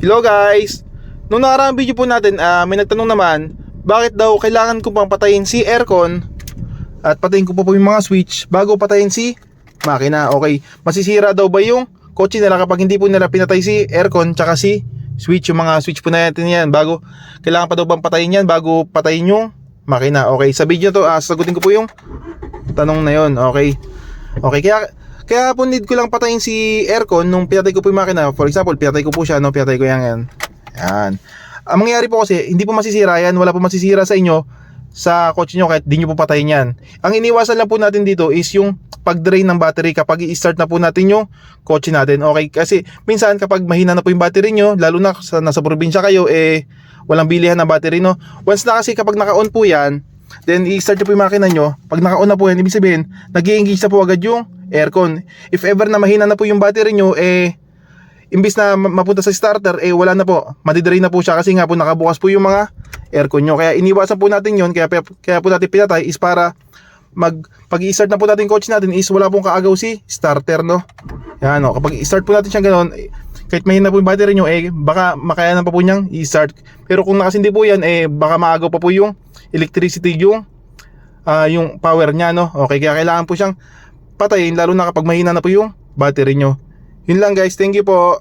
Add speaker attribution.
Speaker 1: Hello guys! Nung nakaraang video po natin, ah, may nagtanong naman, bakit daw kailangan ko pang patayin si aircon at patayin ko pa po yung mga switch bago patayin si makina. Okay, masisira daw ba yung kotse nila kapag hindi po nila pinatay si aircon tsaka si switch, yung mga switch po natin yan bago, kailangan pa daw bang patayin yan bago patayin yung makina. Okay, sa video to, ah, sagutin ko po yung tanong na yon okay. Okay, kaya kaya po need ko lang patayin si aircon nung pinatay ko po yung makina. For example, pinatay ko po siya, no? Pinatay ko yan, yan. Yan. Ang mangyayari po kasi, hindi po masisira yan. Wala po masisira sa inyo sa kotse nyo kahit di nyo po patayin yan. Ang iniwasan lang po natin dito is yung pag-drain ng battery kapag i-start na po natin yung kotse natin. Okay, kasi minsan kapag mahina na po yung battery nyo, lalo na sa nasa probinsya kayo, eh, walang bilihan ng battery, no? Once na kasi kapag naka-on po yan, then i-start nyo po yung makina nyo, pag naka-on na po yan, ibig sabihin, nag engage na po agad yung aircon. If ever na mahina na po yung battery nyo, eh, imbis na ma- mapunta sa starter, eh wala na po. Madidrain na po siya kasi nga po nakabukas po yung mga aircon nyo. Kaya iniwasan po natin yon kaya, kaya po natin pinatay is para mag pag i-start na po natin coach natin is wala pong kaagaw si starter no. Yan no, kapag i-start po natin siya ganoon, eh, kahit mahina po yung battery nyo, eh baka makayanan pa po niyang i-start. Pero kung nakasindi po yan, eh baka maagaw pa po yung electricity yung ah, yung power niya no. Okay, kaya kailangan po siyang patayin lalo na kapag mahina na po yung battery nyo. Yun lang guys, thank you po.